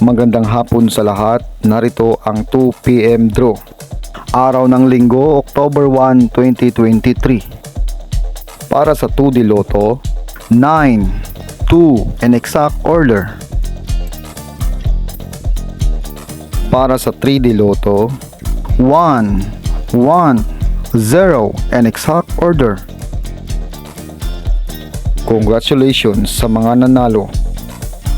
Magandang hapon sa lahat. Narito ang 2pm draw. Araw ng linggo, October 1, 2023. Para sa 2D Lotto, 9, 2 in exact order. Para sa 3D Lotto, 1, 1, 0 in exact order. Congratulations sa mga nanalo.